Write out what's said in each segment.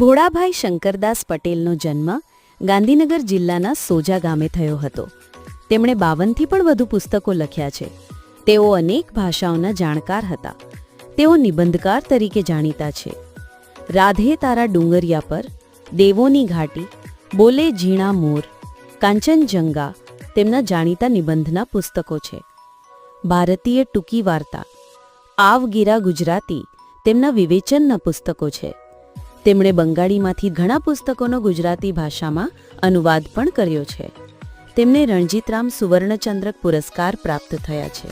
ભોળાભાઈ શંકરદાસ પટેલનો જન્મ ગાંધીનગર જિલ્લાના સોજા ગામે થયો હતો. તેમણે બાવનથી પણ વધુ પુસ્તકો લખ્યા છે. તેઓ અનેક ભાષાઓના જાણકાર હતા. તેઓ નિબંધકાર તરીકે જાણીતા છે. રાધે તારા ડુંગરિયા પર, દેવોની ઘાટી, બોલે ઝીણા મોર કાંચનજંગા તેમના જાણીતા નિબંધના પુસ્તકો છે. ભારતીય ટૂંકી વાર્તા, આવગીરા ગુજરાતી તેમના વિવેચનના પુસ્તકો છે. તેમણે બંગાળીમાંથી ઘણા પુસ્તકોનો ગુજરાતી ભાષામાં અનુવાદ પણ કર્યો છે. તેમને રણજીતરામ સુવર્ણચંદ્રક પુરસ્કાર પ્રાપ્ત થયા છે.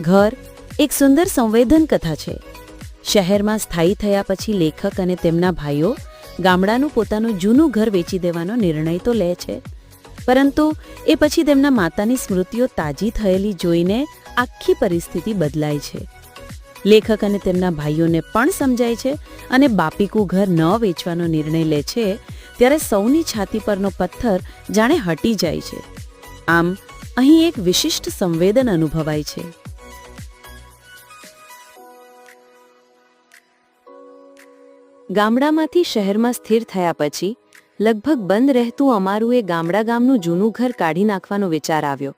ઘર એક સુંદર સંવેદન કથા છે. શહેરમાં સ્થાયી થયા પછી લેખક અને તેમના ભાઈઓ ગામડાનું પોતાનું જૂનું ઘર વેચી દેવાનો નિર્ણય તો લે છે. પરંતુ એ પછી તેમના માતાની સ્મૃતિઓ તાજી થયેલી જોઈને આખી પરિસ્થિતિ બદલાય છે. લેખક અને તેમના ભાઈઓને પણ સમજાય છે અને બાપીકું ઘર ન વેચવાનો નિર્ણય લે છે ત્યારે સૌની છાતી પરનો પથ્થર જાણે હટી જાય છે. આમ, અહીં એક વિશિષ્ટ સંવેદન અનુભવાય છે. ગામડામાંથી શહેરમાં સ્થિર થયા પછી, લગભગ બંધ રહેતું અમારું એ ગામડા ગામનું જૂનું ઘર કાઢી નાખવાનો વિચાર આવ્યો.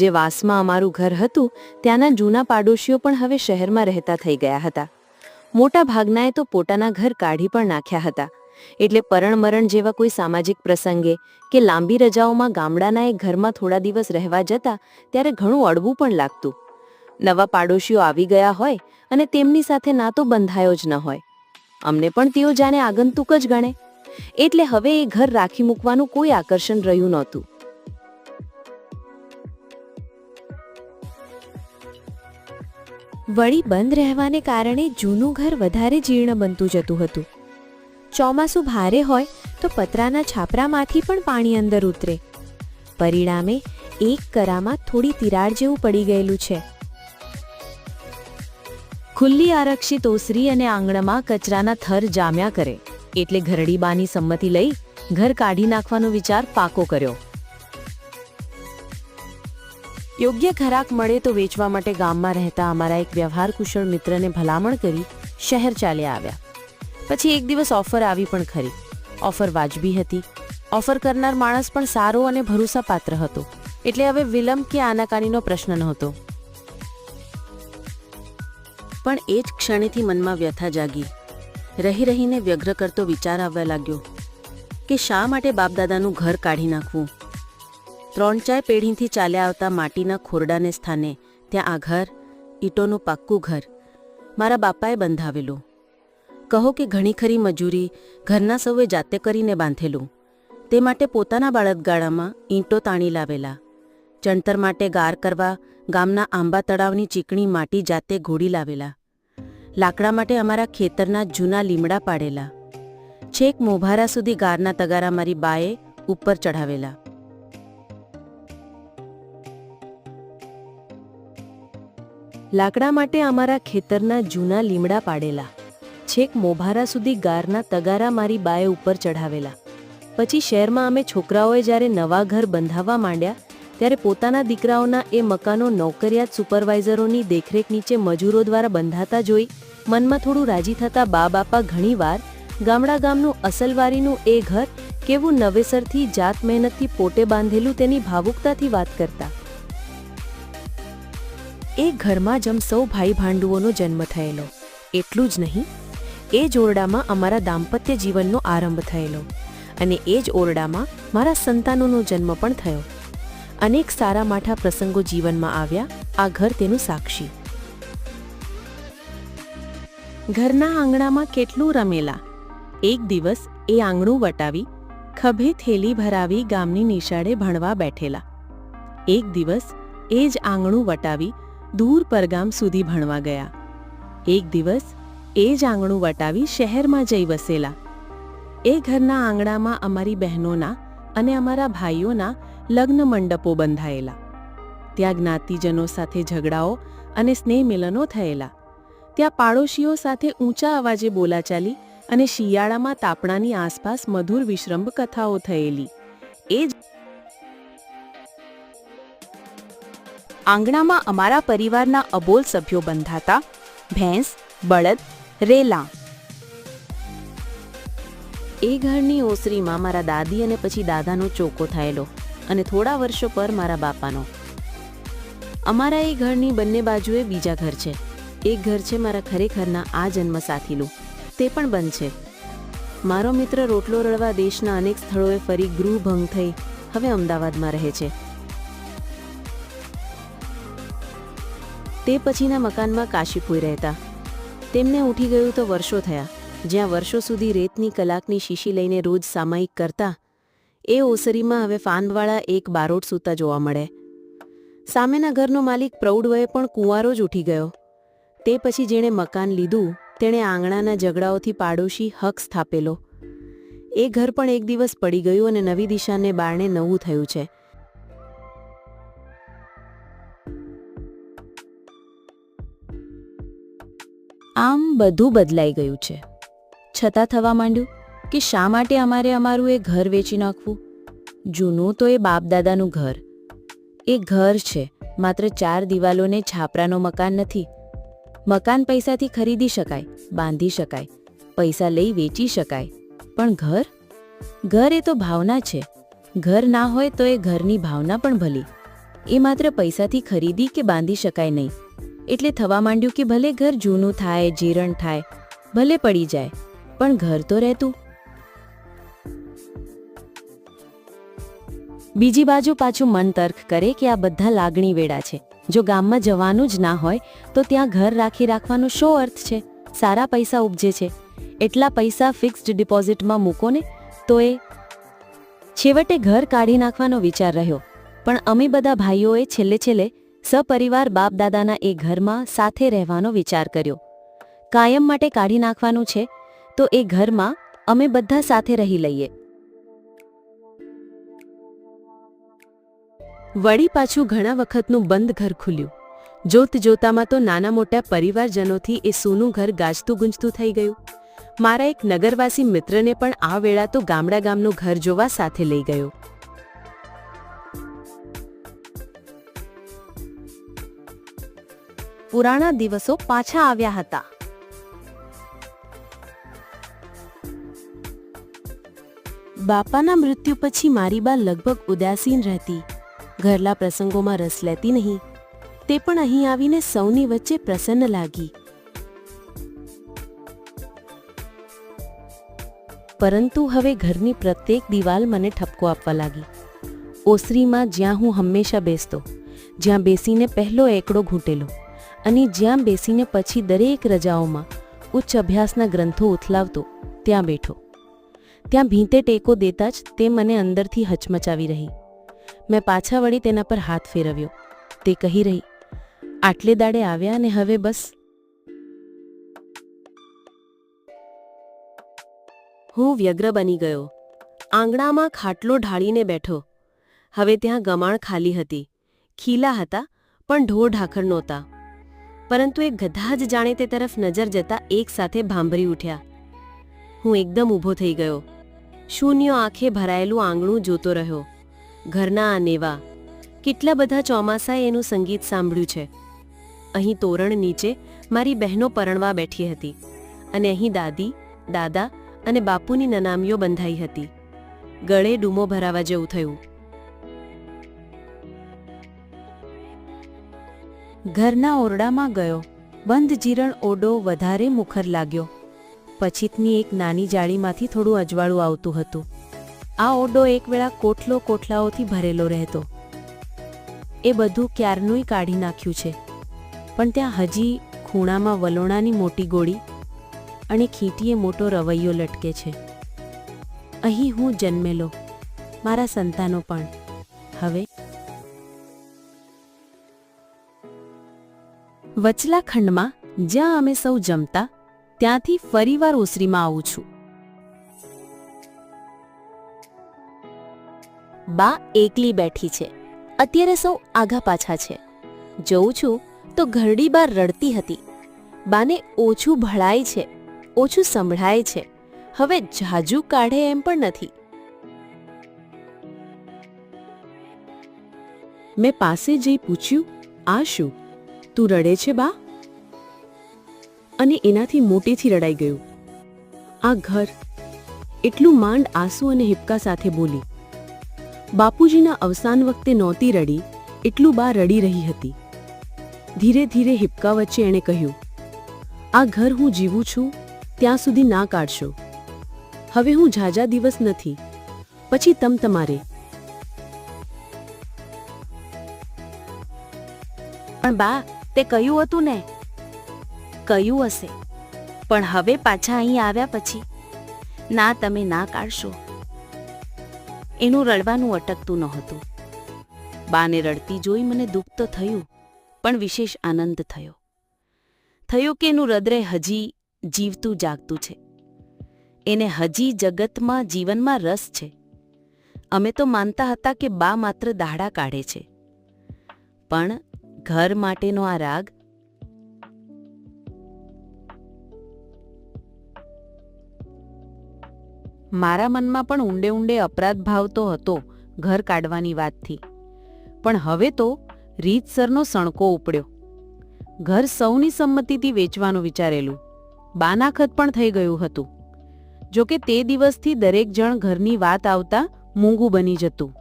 જે વાસમાં અમારું ઘર હતું, ત્યાંના જૂના પાડોશીઓ પણ હવે શહેરમાં રહેતા થઈ ગયા હતા. મોટા ભાગનાએ તો પોતાના ઘર કાઢી પણ નાખ્યા હતા. એટલે પરણમરણ જેવા કોઈ સામાજિક પ્રસંગે કે લાંબી રજાઓમાં ગામડાના એ ઘરમાં થોડા દિવસ રહેવા જતા, ત્યારે ઘણું અડવું પણ લાગતું. નવા પાડોશીઓ આવી ગયા હોય અને તેમની સાથે ના તો બંધાયો જ ન હોય. અમને પણ તેઓ જાણે આગંતુક જ ગણે. એટલે હવે એ ઘર રાખી મૂકવાનું કોઈ આકર્ષણ રહ્યું નહોતું. વળી બંધ રહેવાને કારણે જૂનું ઘર વધારે જીર્ણ બનતું જતું હતું. ચોમાસું ભારે હોય તો પતરાના છાપરામાંથી પણ પાણી અંદર ઉતરે. પરિણામે એક કરામાં થોડી તિરાડ જેવું પડી ગયેલું છે. ખુલ્લી આરક્ષિત ઓસરી અને આંગણામાં કચરાના થર જામ્યા કરે. એટલે ઘરડીબાની સંમતિ લઈ ઘર કાઢી નાખવાનો વિચાર પાકો કર્યો. યોગ્ય ખરાક મળે તો વેચવા માટે ગામમાં રહેતા અમારા એક વ્યવહાર કુશળ મિત્રને ભલામણ કરી શહેર ચાલ્યા આવ્યા. પછી એક દિવસ ઓફર આવી પણ ખરી. ઓફર વાજબી હતી. ઓફર કરનાર માણસ પણ સારો અને ભરોસાપાત્ર હતો. એટલે હવે વિલંબ કે આનાકાનીનો પ્રશ્ન નહોતો. પણ એ જ ક્ષણેથી મનમાં વ્યથા જાગી. રહી રહીને વ્યગ્ર કરતો વિચાર આવવા લાગ્યો કે શા માટે બાપદાદાનું ઘર કાઢી નાખવું? ત્રણ ચાર પેઢીથી ચાલ્યા આવતા માટીના ખોરડાને સ્થાને ત્યાં આ ઘર, ઈંટોનું પાક્કું ઘર, મારા બાપાએ બંધાવેલું. કહો કે ઘણી ખરી મજૂરી ઘરના સૌએ જાતે કરીને બાંધેલું. તે માટે પોતાના બાળકગાળામાં ઈંટો તાણી લાવેલા. ચણતર માટે ગાર કરવા ગામના આંબા તળાવની ચીકણી માટી જાતે ઘોડી લાવેલા. લાકડા માટે અમારા ખેતરના જૂના લીમડા પાડેલા. છેક મોભારા સુધી ગારના તગારા મારી બાએ ઉપર ચઢાવેલા. લાકડા માટે અમારા ખેતરના જૂના લીમડા પાડેલા. છેક મોભારા સુધી ગારના તગારા મારી બાએ ઉપર ચઢાવેલા. પછી શહેરમાં અમે છોકરાઓએ જ્યારે નવા ઘર બંધાવવા માંડ્યા, ત્યારે પોતાના દીકરાઓના એ મકાનો નોકરિયાત સુપરવાઇઝરોની દેખરેખ નીચે મજૂરો દ્વારા બંધાતા જોઈ, મનમાં થોડું રાજી થતા બા બાપા ઘણીવાર ગામડા ગામનું અસલવારીનું એ ઘર કેવું નવેસરથી જાત મહેનતથી પોતે બાંધેલું તેની ભાવુકતાથી વાત કરતા. એ ઘરમાં જમ સૌ ભાઈ ભાંડુઓનો જન્મ થયેલો. એટલું જ નહીં, એ જ ઓરડામાં અમારા દાંપત્ય જીવનનો આરંભ થયેલો અને એ જ ઓરડામાં મારા સંતાનોનો જન્મ પણ થયો. અનેક સારા માઠા પ્રસંગો જીવનમાં આવ્યા, આ ઘર તેનું સાક્ષી. ઘરના આંગણામાં કેટલું રમેલા. એક દિવસ એ આંગણું વટાવી, ખભે થેલી ભરાવી ગામની નિશાળે ભણવા બેઠેલા. એક દિવસ એ જ આંગણું વટાવી દૂર પરગામ સુધી ભણવા ગયા. એક દિવસ એ જ આંગણું વટાવી શહેરમાં જઈ વસેલા. એ ઘરના આંગણામાં અમારી બહેનોના અને અમારા ભાઈઓના લગ્ન મંડપો બંધાયેલા. ત્યાં જ્ઞાતિજનો સાથે ઝઘડાઓ અને સ્નેહ મિલનો થયેલા. ત્યાં પાડોશીઓ સાથે ઊંચા અવાજે બોલાચાલી અને શિયાળામાં તાપણાની આસપાસ મધુર વિશ્રંભ કથાઓ થયેલી. એ જ આંગણામાં અમારા પરિવારના અબોલ સભ્યો બંધાતા, ભેંસ, બળદ, રેલા. એ ઘરની ઓસરીમાં મારા દાદી અને પછી દાદાનો ચોકો થયેલો અને થોડા વર્ષો પર મારા બાપાનો. અમારા એ ઘરની બંને બાજુએ બીજા ઘર છે. એક ઘર છે મારા ખરેખરના આ જન્મ સાથીનું તે પણ બંધ છે. મારો મિત્ર રોટલો રળવા દેશના અનેક સ્થળોએ ફરી ગૃહભંગ થઈ હવે અમદાવાદમાં રહે છે. તે પછીના મકાનમાં કાશીફોઈ રહેતા. તેમને ઉઠી ગયું તો વર્ષો થયા, જ્યાં વર્ષો સુધી રેતની કલાકની શીશી લઈને રોજ સામાયિક કરતા, એ ઓસરીમાં હવે ફાનવાળા એક બારોટ સૂતા જોવા મળે. સામેના ઘરનો માલિક પ્રૌઢ વયે પણ કુંવારો જ ઉઠી ગયો. તે પછી જેણે મકાન લીધું, તેણે આંગણાના ઝઘડાઓથી પાડોશી હક સ્થાપેલો. એ ઘર પણ એક દિવસ પડી ગયું અને નવી દિશાને બારણે નવું થયું છે. આમ બધું બદલાઈ ગયું છે. છતાં થવા માંડ્યું કે શા માટે અમારે અમારું એ ઘર વેચી નાખવું? જૂનું તો એ બાપદાદાનું ઘર. એ ઘર છે, માત્ર ચાર દિવાલોને છાપરાનો મકાન નથી. મકાન પૈસાથી ખરીદી શકાય, બાંધી શકાય, પૈસા લઈ વેચી શકાય. પણ ઘર? ઘર એ તો ભાવના છે. ઘર ના હોય તો એ ઘરની ભાવના પણ ભલી. એ માત્ર પૈસાથી ખરીદી કે બાંધી શકાય નહીં. એટલે થવા માંડ્યું કે ભલે ઘર જૂનું થાય, જીરણ થાય, ભલે પડી જાય, પણ ઘર તો રહેતું. બીજી બાજુ પાછું મન તર્ક કરે કે આ બધા લાગણી વેડા છે. જો ગામમાં જવાનું જ ના હોય, તો ત્યાં ઘર રાખી રાખવાનો શો અર્થ છે? સારા પૈસા ઉપજે છે. એટલા પૈસા ફિક્સ્ડ ડિપોઝિટમાં મૂકો ને, તો એ છેવટે ઘર કાઢી નાખવાનો વિચાર રહ્યો. પણ અમે બધા ભાઈઓએ છેલ્લે છેલ્લે સપરિવાર બાપદાદાના એ ઘરમાં સાથે રહેવાનો વિચાર કર્યો. કાયમ માટે કાઢી નાખવાનું છે, તો એ ઘરમાં અમે બધા સાથે રહી લઈએ. વળી પાછું ઘણા વખતનું બંધ ઘર ખુલ્યું. જોત જોતામાં તો નાના મોટા પરિવારજનોથી એ સૂનું ઘર ગાજતું ગુંજતું થઈ ગયું. મારા એક નગરવાસી મિત્રને પણ આ વેળા તો ગામડા ગામનું ઘર જોવા સાથે લઈ ગયો. પુરાણા દિવસો પાછા આવ્યા હતા. બાપાના મૃત્યુ પછી મારી બા લગભગ ઉદાસીન રહેતી. ઘરલા પ્રસંગોમાં રસ લેતી નહીં. તે પણ અહીં આવીને સૌની વચ્ચે પ્રસન્ન લાગી. પરંતુ હવે ઘરની પ્રત્યેક દિવાલ મને ઠપકો આપવા લાગી. ઓસરીમાં જ્યાં હું હંમેશા બેસતો, જ્યાં બેસીને પહેલો એકડો ઘૂંટેલો. અને જ્યાં બેસીને પછી દરેક રજાઓમાં ઉચ્ચ અભ્યાસના ગ્રંથો ઉથલાવતો, ત્યાં બેઠો. ત્યાં ભીંતે ટેકો દેતા જ તે મને અંદરથી હચમચાવી રહી. મેં પાછા વળી તેના પર હાથ ફેરવ્યો. તે કહી રહી, આટલે દાડે આવ્યા અને હવે બસ. હું વ્યગ્ર બની ગયો. આંગણામાં ખાટલો ઢાળીને બેઠો. હવે ત્યાં ગમાણ ખાલી હતી. ખીલા હતા, પણ ઢોર ઢાખર નહોતા. પરંતુ એ ગધા જ જાણે તે તરફ નજર જતા એક સાથે ભાંભરી ઉઠ્યા. હું એકદમ ઊભો થઈ ગયો. શૂન્ય આંખે ભરાયેલું આંગણું જોતો રહ્યો. ઘરના આ નેવા. કેટલા બધા ચોમાસાએ એનું સંગીત સાંભળ્યું છે. અહીં તોરણ નીચે મારી બહેનો પરણવા બેઠી હતી. અને અહીં દાદી, દાદા અને બાપુની નનામીઓ બંધાઈ હતી. ગળે ડૂમો ભરાવા જેવું થયું. ઘરના ઓરડામાં ગયો. બંધ જીરણ ઓરડો વધારે મુખર લાગ્યો. પછીતની એક નાની જાળીમાંથી થોડું અજવાળું આવતું હતું. આ ઓરડો એક વેળા કોઠલો કોઠલાઓથી ભરેલો રહેતો. એ બધું ક્યારનુંય કાઢી નાખ્યું છે. પણ ત્યાં હજી ખૂણામાં વલોણાની મોટી ગોળી અને ખીટીએ મોટો રવૈયો લટકે છે. અહીં હું જન્મેલો. મારા સંતાનો પણ. હવે વચલા ખંડમાં જ્યાં અમે સૌ જમતા, ત્યાંથી ફરીવાર ઓસરીમાં આવું છું. બા એકલી બેઠી છે. અત્યારે સૌ આઘા પાછા છે. જોઉં છું તો ઘરડી બા રડતી હતી. બાને ઓછું ભળાય છે, ઓછું સંભળાય છે. હવે જાજુ કાઢે એમ પણ નથી. મેં પાસે જઈ પૂછ્યું, આ શું? તું રડે છે, બા? અને એનાથી મોટેથી રડાઈ ગયું. આ ઘર એટલું માંડ આંસુ અને હિપકા સાથે બોલી. બાપુજીના અવસાન વખતે નહોતી રડી, એટલું બા રડી રહી હતી. ધીરે ધીરે હિપકા વચ્ચે એણે કહ્યું, આ ઘર હું જીવું છું, ત્યાં સુધી ના કાઢશો. હવે હું ઝાઝા દિવસ નથી, પછી તમ તમારે. પણ બા તે કહ્યું હતું ને? કહ્યું હશે? પણ હવે પાછા અહીં આવ્યા પછી, ના તમે ના કાઢશો. એનું રડવાનું અટકતું નહોતું. બાને રડતી જોઈ મને દુઃખ તો થયું, પણ વિશેષ આનંદ થયો. થયો કે એનું હૃદય હજી જીવતું જાગતું છે. એને હજી જગતમાં જીવનમાં રસ છે. અમે તો માનતા હતા કે બા માત્ર દાડા કાઢે છે. પણ ઘર માટેનો આ રાગ? મારા મનમાં પણ ઊંડે ઊંડે અપરાધ ભાવ તો હતો ઘર કાઢવાની વાતથી. પણ હવે તો રીતસરનો સણકો ઉપડ્યો. ઘર સૌની સંમતિથી વેચવાનું વિચારેલું. બાનાખત પણ થઈ ગયું હતું. જોકે તે દિવસથી દરેક જણ ઘરની વાત આવતા મૂંગું બની જતું.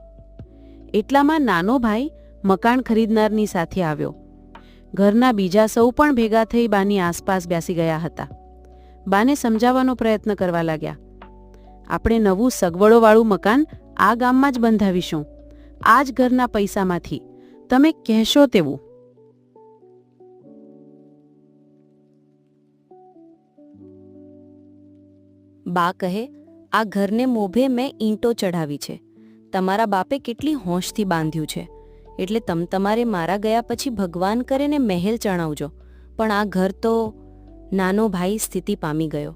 એટલામાં નાનો ભાઈ મકાન ખરીદનારની સાથે આવ્યો. ઘરના બીજા સૌ પણ ભેગા થઈ બાની આસપાસ બેસી ગયા હતા. બાને સમજાવવાનો પ્રયત્ન કરવા લાગ્યા. આપણે નવું સગવડોવાળું મકાન આ ગામમાં જ બંધાવીશું. આ જ ઘરના પૈસામાંથી. તમે કહેશો તેવું. બા કહે, આ ઘરને મોભે મેં ઈંટો ચઢાવી છે. તમારા બાપે કેટલી હોંશથી બાંધ્યું છે. એટલે તમ તમારે મારા ગયા પછી ભગવાન કરે ને મહેલ ચણાવજો. પણ આ ઘર તો નાનો ભાઈ સ્થિતિ પામી ગયો.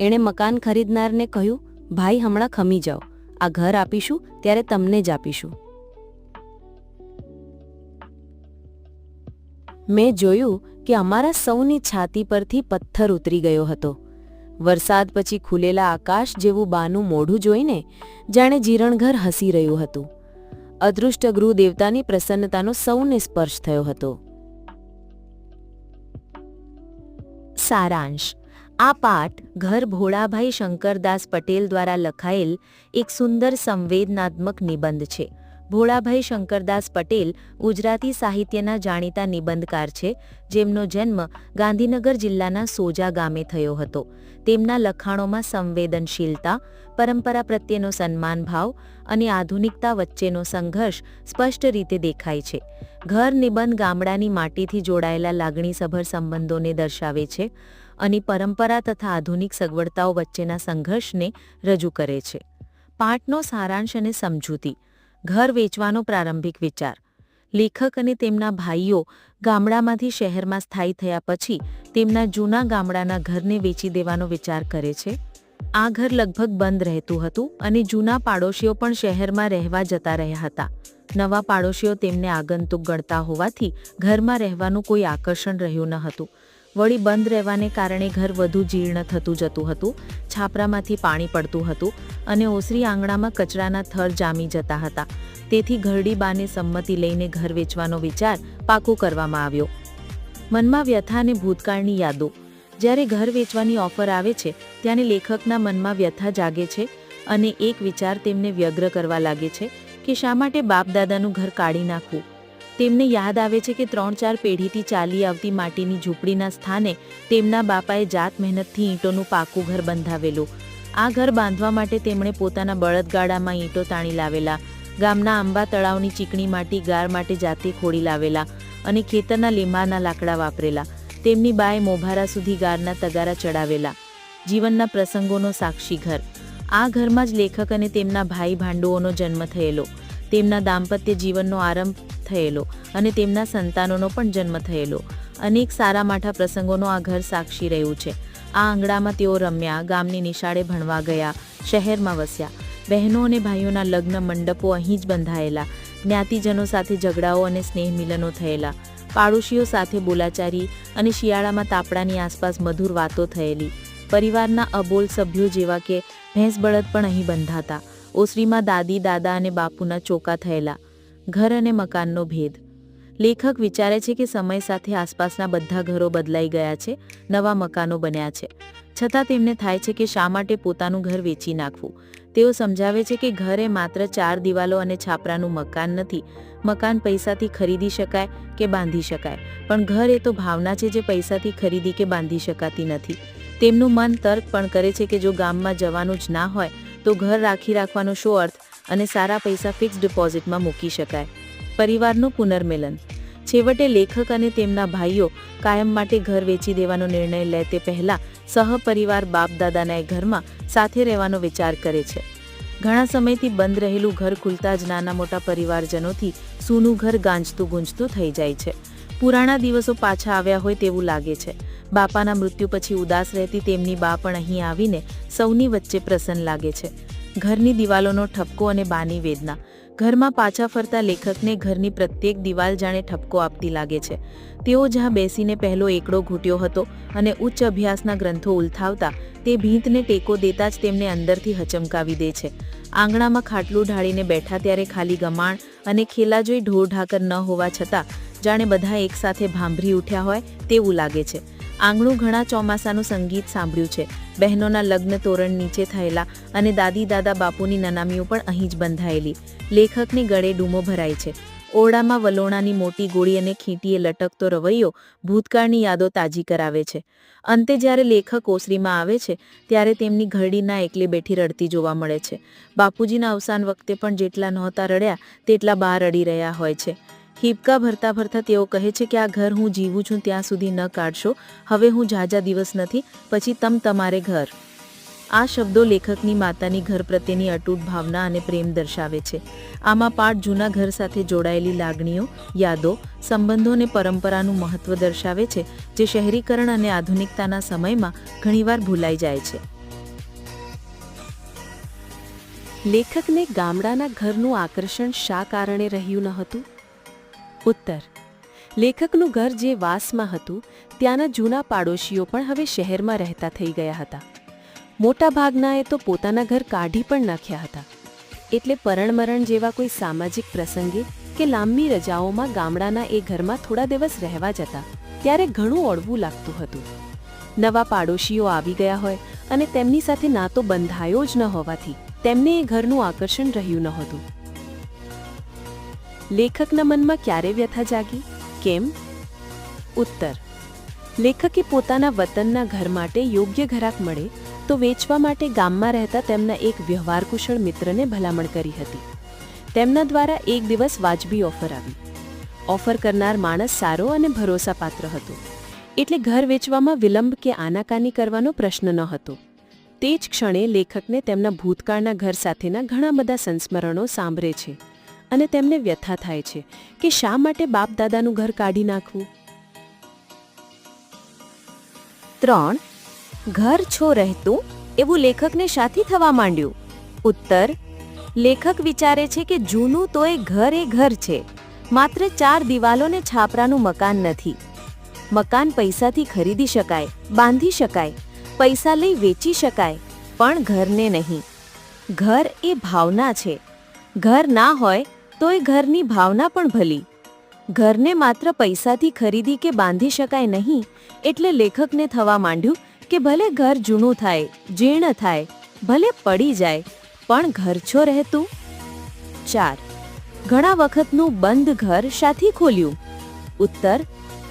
એણે મકાન ખરીદનારને કહ્યું, ભાઈ, હમણાં ખમી જાઓ. આ ઘર આપીશું, ત્યારે તમને જ આપીશું. મેં જોયું કે અમારા સૌની છાતી પરથી પથ્થર ઉતરી ગયો હતો. વરસાદ પછી ખુલેલા આકાશ જેવું બાનું મોઢું જોઈને જાણે જીરણઘર હસી રહ્યું હતું. અદૃષ્ટ ગૃહ દેવતાની પ્રસન્નતાનો સૌને સ્પર્શ થયો હતો. સારાંશ. આ પાઠ ઘર ભોળાભાઈ શંકરદાસ પટેલ દ્વારા લખાયેલ એક સુંદર સંવેદનાત્મક નિબંધ છે. ભોળાભાઈ શંકરદાસ પટેલ ગુજરાતી સાહિત્યના જાણીતા નિબંધકાર છે, જેમનો જન્મ ગાંધીનગર જિલ્લાના સોજા ગામે થયો હતો. તેમના લખાણોમાં સંવેદનશીલતા, પરંપરા પ્રત્યેનો સન્માન ભાવ અને આધુનિકતા વચ્ચેનો સંઘર્ષ સ્પષ્ટ રીતે દેખાય છે. ઘર નિબંધ ગામડાની માટીથી જોડાયેલા લાગણીસભર સંબંધોને દર્શાવે છે અને પરંપરા તથા આધુનિક સગવડતાઓ વચ્ચેના સંઘર્ષને રજૂ કરે છે. પાઠનો સારાંશ અને સમજૂતી. ઘર વેચવાનો પ્રારંભિક વિચાર. લેખક અને તેમના ભાઈઓ ગામડામાંથી શહેરમાં સ્થાયી થયા પછી તેમના જૂના ગામડાના ઘરને વેચી દેવાનો વિચાર કરે છે. આ ઘર લગભગ બંધ રહેતું હતું અને જૂના પાડોશીઓ પણ શહેરમાં રહેવા જતા રહ્યા હતા. નવા પાડોશીઓ તેમને આગંતુક ગણતા હોવાથી ઘરમાં રહેવાનું કોઈ આકર્ષણ રહ્યું ન હતું. વળી બંધ રહેવાને કારણે ઘર વધુ જીર્ણ થતું જતું હતું, છાપરામાંથી પાણી પડતું હતું અને ઓસરી આંગણામાં કચરાના થર જામી જતા હતા. તેથી ઘરડી બાને સંમતિ લઈને ઘર વેચવાનો વિચાર પાકો કરવામાં આવ્યો. મનમાં વ્યથા અને ભૂતકાળની યાદો. જ્યારે ઘર વેચવાની ઓફર આવે છે, ત્યારે લેખકના મનમાં વ્યથા જાગે છે અને એક વિચાર તેમને વ્યગ્ર કરવા લાગે છે કે શા માટે બાપ દાદાનું ઘર કાઢી નાખવું. તેમને યાદ આવે છે કે ત્રણ ચાર પેઢીથી ચાલી આવતી માટીની ઝૂંપડીના સ્થાને તેમના બાપાએ જાત મહેનતથી ઈંટોનું પાકું ઘર બંધાવેલું. આ ઘર બાંધવા માટે તેમણે પોતાના બળદગાડામાં ઈંટો તાણી લાવેલા, ગામના આંબા તળાવની ચીકણી માટી ગાર માટે જાતે ખોડી લાવેલા અને ખેતરના લીંબાના લાકડા વાપરેલા. તેમની બાએ મોભારા સુધી ગારના તગારા ચડાવેલા. જીવનના પ્રસંગોનો સાક્ષી ઘર. આ ઘરમાં જ લેખક અને તેમના ભાઈ ભાંડુઓનો જન્મ થયેલો. તેમના દાંપત્ય જીવનનો આરંભ થયેલો અને તેમના સંતાનોનો પણ જન્મ થયેલો. અનેક સારા માઠા પ્રસંગોનો આ ઘર સાક્ષી રહ્યું છે. આ આંગણામાં તેઓ રમ્યા, ગામની નિશાળે ભણવા ગયા, શહેરમાં વસ્યા. બહેનો અને ભાઈઓના લગ્ન મંડપો અહીં જ બંધાયેલા. જ્ઞાતિજનો સાથે ઝઘડાઓ અને સ્નેહ મિલનો થયેલા. પાડોશીઓ સાથે બોલાચારી અને શિયાળામાં તાપડાની આસપાસ મધુર વાતો થયેલી. પરિવારના અબોલ સભ્યો જેવા કે ભેંસ બળદ પણ અહીં બંધાતા. ઓસરીમાં દાદી, દાદા અને બાપુના ચોકા થયેલા. ઘર અને મકાનનો ભેદ. લેખક વિચારે છે કે સમય સાથે આસપાસના બધા ઘરો બદલાઈ ગયા છે, નવા મકાનો બન્યા છે. છતાં તેમને થાય છે કે શા માટે પોતાનું ઘર વેચી નાખવું? તેઓ સમજાવે છે કે ઘર માત્ર ચાર દિવાલો અને છાપરાનું મકાન નથી. મકાન પૈસાથી ખરીદી શકાય કે બાંધી શકાય. પણ ઘર એ તો ભાવના છે જે પૈસાથી ખરીદી કે બાંધી શકાતી નથી. તેમનું મન તર્ક પણ કરે છે કે જો ગામમાં જવાનું જ ના હોય, તો ઘર રાખી રાખવાનો શું અર્થ અને સારા પૈસા ફિક્સ ડિપોઝિટમાં મૂકી શકાય. પરિવારનું પુનર્મિલન. છેવટે લેખક અને તેમના ભાઈઓ કાયમ માટે ઘર વેચી દેવાનો નિર્ણય લે તે પહેલા સહપરિવાર બાપ દાદાના ઘરમાં સાથે રહેવાનો વિચાર કરે છે. ઘણા સમયથી બંધ રહેલું ઘર ખુલતા જ નાના મોટા પરિવારજનોથી સૂનું ઘર ગાંજતું ગુંજતું થઈ જાય છે. પુરાણા દિવસો પાછા આવ્યા હોય તેવું લાગે છે. બાપાના મૃત્યુ પછી ઉદાસ રહેતી તેમની બા પણ અહીં આવીને સૌની વચ્ચે પ્રસન્ન લાગે છે. ઘરની દિવાલોનો ઠપકો અને બાની વેદના. ઘરમાં પાછા ફરતા લેખકને ઘરની પ્રત્યેક દિવાલ જાણે ઠપકો આપતી લાગે છે. તેઓ જ્યાં બેસીને પહેલો એકડો ઘૂંટ્યો હતો અને ઉચ્ચ અભ્યાસના ગ્રંથો ઉલથાવતા, તે ભીંતને ટેકો દેતા જ તેમને અંદરથી હચમકાવી દે છે. આંગણામાં ખાટલું ઢાળીને બેઠા ત્યારે ખાલી ગમાણ અને ખેલા જોઈ ઢોર ઢાકર ન હોવા છતાં, જાણે બધા એકસાથે ભાંભરી ઉઠ્યા હોય તેવું લાગે છે. આંગણું ઘણા ચોમાસાનું સંગીત સાંભળ્યું છે. બહેનોના લગ્ન તોરણ નીચે થયેલા અને દાદી દાદા બાપુની નનામીઓ પણ અહીં જ બંધાયેલી. લેખકની ગળે ડૂમો ભરાય છે. ઓરડામાં વલોણાની મોટી ગોળી અને ખીંટીએ લટકતો રવૈયો ભૂતકાળની યાદો તાજી કરાવે છે. અંતે જ્યારે લેખક ઓસરીમાં આવે છે, ત્યારે તેમની ઘરડીના એકલે બેઠી રડતી જોવા મળે છે. બાપુજીના અવસાન વખતે પણ જેટલા નહોતા રડ્યા, તેટલા બહાર રડી રહ્યા હોય છે. હિપકા ભરતા ભરતા તેઓ કહે છે કે આ ઘર હું જીવું છું, ત્યાં સુધી ન કાઢશો. હવે હું ઝાઝા દિવસ નથી, પછી તમ તમારે ઘર. આ શબ્દો લેખકની માતાની ઘર પ્રત્યેની અટૂટ ભાવના અને પ્રેમ દર્શાવે છે. આમાં પાઠ જૂના ઘર સાથે જોડાયેલી લાગણીઓ, યાદો, સંબંધો અને પરંપરાનું મહત્વ દર્શાવે છે, જે શહેરીકરણ અને આધુનિકતાના સમયમાં ઘણીવાર ભૂલાઈ જાય છે. લેખકને ગામડાના ઘરનું આકર્ષણ શા કારણે રહ્યું ન હતું? ઉત્તર. લેખકનું ઘર જે વાસમાં હતું, ત્યાંના જૂના પાડોશીઓ પણ હવે શહેરમાં રહેતા થઈ ગયા હતા. મોટાભાગનાએ તો પોતાના ઘર કાઢી પણ નાખ્યા હતા. એટલે પરણમરણ જેવા કોઈ સામાજિક પ્રસંગે કે લાંબી રજાઓમાં ગામડાના એ ઘરમાં થોડા દિવસ રહેવા જતા, ત્યારે ઘણું ઓળવું લાગતું હતું. નવા પાડોશીઓ આવી ગયા હોય અને તેમની સાથે ના તો બંધાયો જ ન હોવાથી, તેમને એ ઘરનું આકર્ષણ રહ્યું નહોતું લેખકના મનમાં ક્યારે વ્યથા જાગી? કેમ? ઉત્તર. લેખકે પોતાના વતનના ઘર માટે યોગ્ય ઘરાક મળે તો વેચવા માટે ગામમાં રહેતા તેમના એક વ્યવહારકુશળ મિત્રને ભલામણ કરી હતી. તેમના દ્વારા એક દિવસ વાજબી ઓફર આવી. ઓફર કરનાર માણસ સારો અને ભરોસાપાત્ર હતો. એટલે ઘર વેચવામાં વિલંબ કે આનાકાની કરવાનો પ્રશ્ન ન હતો. તે જ ક્ષણે લેખકને તેમના ભૂતકાળના ઘર સાથેના ઘણા બધા સંસ્મરણો સાંભળે છે. અને તેમને વ્યથા થાય છે કે શા માટે બાપ દાદાનું ઘર કાઢી નાખવું? ત્રણ, ઘર છો રહેતું એવું લેખકને શાથી થવા માંડ્યું. ઉત્તર, લેખક વિચારે છે કે જૂનું તો એ ઘર એ ઘર છે, માત્ર ચાર દિવાલો ને છાપરાનું મકાન નથી. મકાન પૈસાથી ખરીદી શકાય, બાંધી શકાય, પૈસા લઈ વેચી શકાય, પણ ઘરને નહીં. ઘર એ ભાવના છે. ઘર ના હોય તો એ ઘરની ભાવના પણ ભલી. ઘરને માત્ર પૈસાથી ખરીદી કે બાંધી શકાય નહીં, એટલે લેખકને થવા માંડ્યું કે ભલે ઘર જૂનું થાય, જીર્ણ થાય, ભલે પડી જાય, પણ ઘર છો રહેતું? ચાર. ઘણા વખતનું બંધ ઘર શાથી ખોલ્યું. ઉત્તર.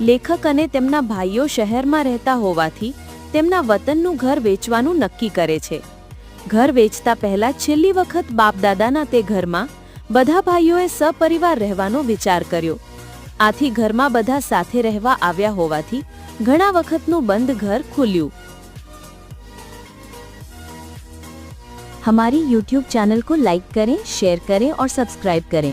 લેખક અને તેમના ભાઈઓ શહેરમાં રહેતા હોવાથી તેમના વતનનું ઘર વેચવાનું નક્કી કરે છે. ઘર વેચતા પહેલા છેલ્લી વખત બાપદાદાના તે ઘરમાં બધા ભાઈઓએ સપરિવાર રહેવાનો વિચાર કર્યો આથી ઘરમાં બધા સાથે રહેવા આવ્યા હોવાથી ઘણા વખતનું બંધ ઘર ખુલ્યું हमारी YouTube चैनल को लाइक करें शेयर करें और सब्सक्राइब करें